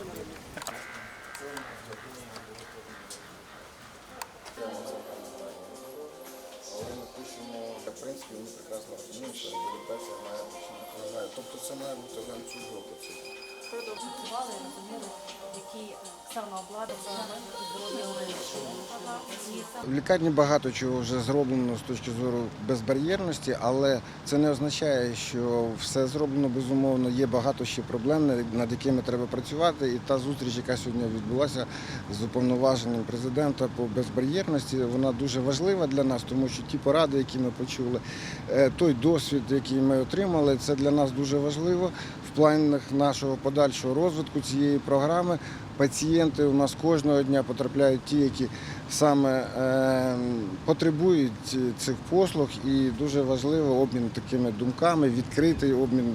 В принципі, ми прекрасно розуміємо. Тобто це має бути ланцюжок. Продовжували розуміли, які е, саме обладнання В лікарні багато чого вже зроблено з точки зору безбар'єрності, але це не означає, що все зроблено безумовно. Є багато ще проблем, над якими треба працювати. І та зустріч, яка сьогодні відбулася з уповноваженням президента по безбар'єрності, вона дуже важлива для нас, тому що ті поради, які ми почули, е, той досвід, який ми отримали, це для нас дуже важливо в планах нашого подальшого розвитку цієї програми. Пацієнти у нас кожного дня потрапляють ті, які саме е, потребують цих послуг, і дуже важливо обмін такими думками, відкритий обмін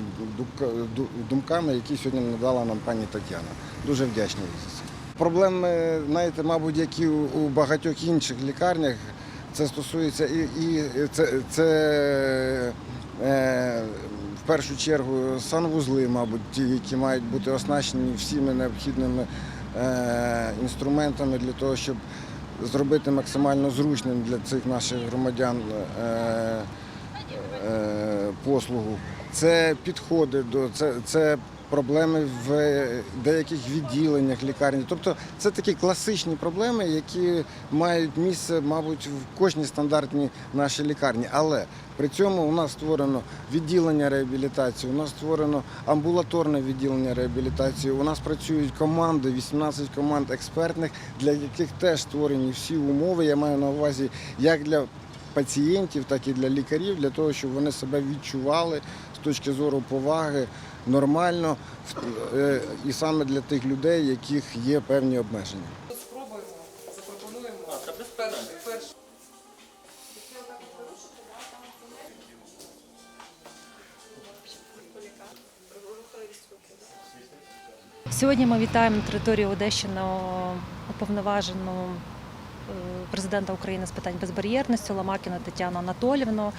думками, які сьогодні надала нам пані Тетяна. Дуже вдячні за це. Проблеми, знаєте, мабуть, які у багатьох інших лікарнях. Це стосується і, і це, це в першу чергу санвузли, мабуть, ті, які мають бути оснащені всіми необхідними е, інструментами для того, щоб зробити максимально зручним для цих наших громадян е, е, послугу. Це підходи до це, це проблеми в деяких відділеннях лікарні. Тобто це такі класичні проблеми, які мають місце, мабуть, в кожній стандартній нашій лікарні. Але при цьому у нас створено відділення реабілітації, у нас створено амбулаторне відділення реабілітації. У нас працюють команди, 18 команд експертних, для яких теж створені всі умови. Я маю на увазі як для пацієнтів, так і для лікарів, для того, щоб вони себе відчували з точки зору поваги нормально, в- е, і саме для тих людей, яких є певні обмеження. Спробуємо, запропонуємо. Перший, перший. Сьогодні ми вітаємо на території Одещини уповноважену президента України з питань безбар'єрності Ламакіна Тетяну Анатолівну.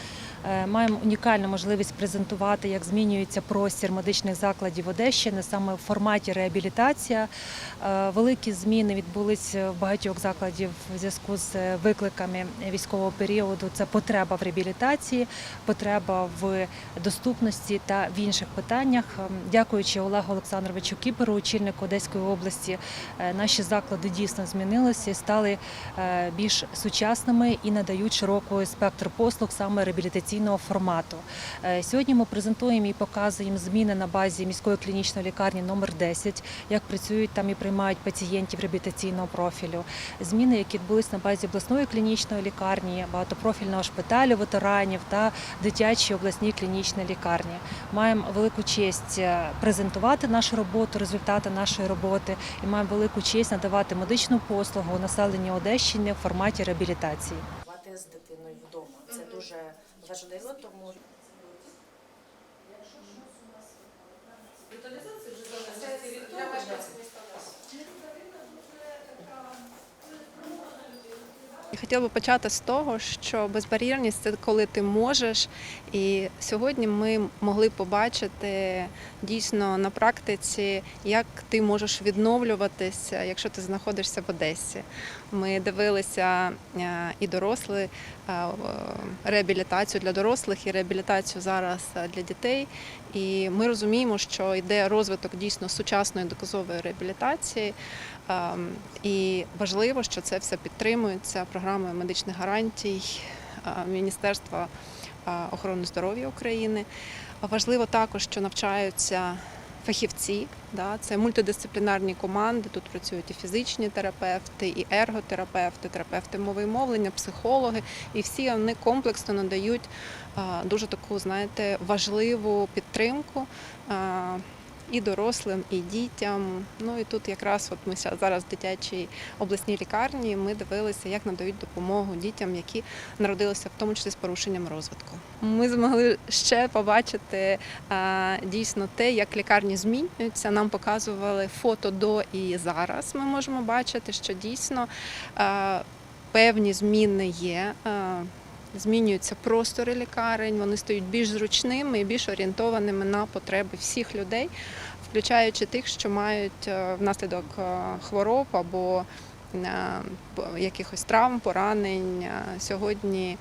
Е, Маємо унікальну можливість презентувати, як змінюється простір медичних закладів Одещини саме в форматі реабілітація. Е, Великі зміни відбулися в багатьох закладів в зв'язку з викликами військового періоду. Це потреба в реабілітації, потреба в доступності та в інших питаннях. Ем, Дякуючи Олегу Олександровичу Кіперу, очільнику Одеської області, е, наші заклади дійсно змінилися і стали е, більш сучасними і надають широкий спектр послуг саме реабілітаційного формату. Е, Сьогодні ми презентуємо і показуємо зміни на базі міської клінічної лікарні номер 10, як працюють там і приймають пацієнтів реабілітаційного профілю. Зміни, які відбулись на базі обласної клінічної лікарні, багатопрофільного шпиталю ветеранів та дитячої обласній клінічній лікарні. Маємо велику честь е, презентувати нашу роботу, результати нашої роботи, і маємо велику честь надавати медичну послугу населенню Одещини в форматі реабілітації. З дитиною вдома. Це дуже важливо, тому Я хотіла би почати з того, що безбар'єрність це коли ти можеш. І сьогодні ми могли побачити дійсно на практиці, як ти можеш відновлюватися, якщо ти знаходишся в Одесі. Ми дивилися е, і дорослі е, реабілітацію для дорослих, і реабілітацію зараз для дітей. І ми розуміємо, що йде розвиток дійсно сучасної доказової реабілітації. Ем, І важливо, що це все підтримується програмою медичних гарантій Міністерства охорони здоров'я України. Важливо також, що навчаються фахівці, да, це мультидисциплінарні команди. Тут працюють і фізичні терапевти, і ерготерапевти, терапевти мови і мовлення, психологи, і всі вони комплексно надають дуже таку, знаєте, важливу підтримку. І дорослим, і дітям. Ну і тут якраз от ми зараз в дитячій обласній лікарні ми дивилися, як надають допомогу дітям, які народилися в тому числі з порушенням розвитку. Ми змогли ще побачити дійсно те, як лікарні змінюються. Нам показували фото до і зараз. Ми можемо бачити, що дійсно певні зміни є. Змінюються простори лікарень, вони стають більш зручними і більш орієнтованими на потреби всіх людей, включаючи тих, що мають е, внаслідок е, хвороб або е, якихось травм, поранень сьогодні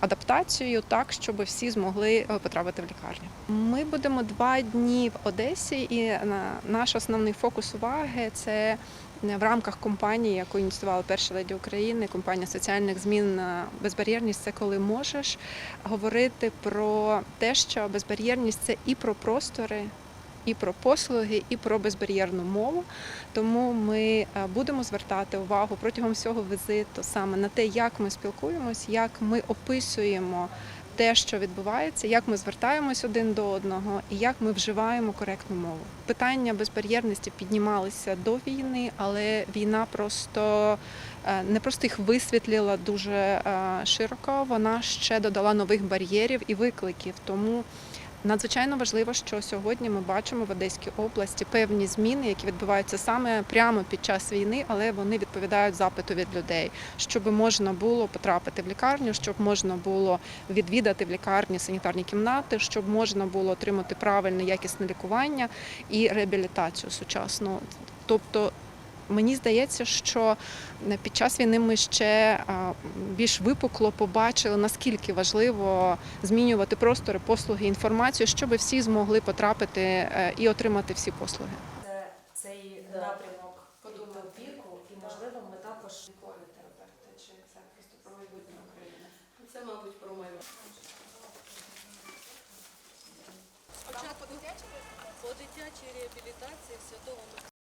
адаптацію так, щоб всі змогли потрапити в лікарню. Ми будемо два дні в Одесі, і наш основний фокус уваги це в рамках компанії, яку ініціювала перша леді України, компанія соціальних змін е, безбар'єрність це коли можеш говорити про те, що безбар'єрність це і про простори. І про послуги, і про безбар'єрну мову. Тому ми е, будемо звертати увагу протягом всього візиту саме на те, як ми спілкуємось, як ми описуємо те, що відбувається, як ми звертаємось один до одного і як ми вживаємо коректну мову. Питання безбар'єрності піднімалися до війни, але війна просто е, не просто їх висвітлила дуже е, широко. Вона ще додала нових бар'єрів і викликів. Тому Надзвичайно важливо, що сьогодні ми бачимо в Одеській області певні зміни, які відбуваються саме прямо під час війни, але вони відповідають запиту від людей, щоб можна було потрапити в лікарню, щоб можна було відвідати в лікарні санітарні кімнати, щоб можна було отримати правильне якісне лікування і реабілітацію сучасну. Тобто Мені здається, що під час війни ми ще більш випукло побачили, наскільки важливо змінювати простори, послуги, інформацію, щоб всі змогли потрапити е, і отримати всі послуги. Це цей напрямок подумав віку, і можливо ми також вікові терапевти чи це просто про майбутнє України. Це, мабуть, про майбутнє. Спочатку по дитячій реабілітації в Святому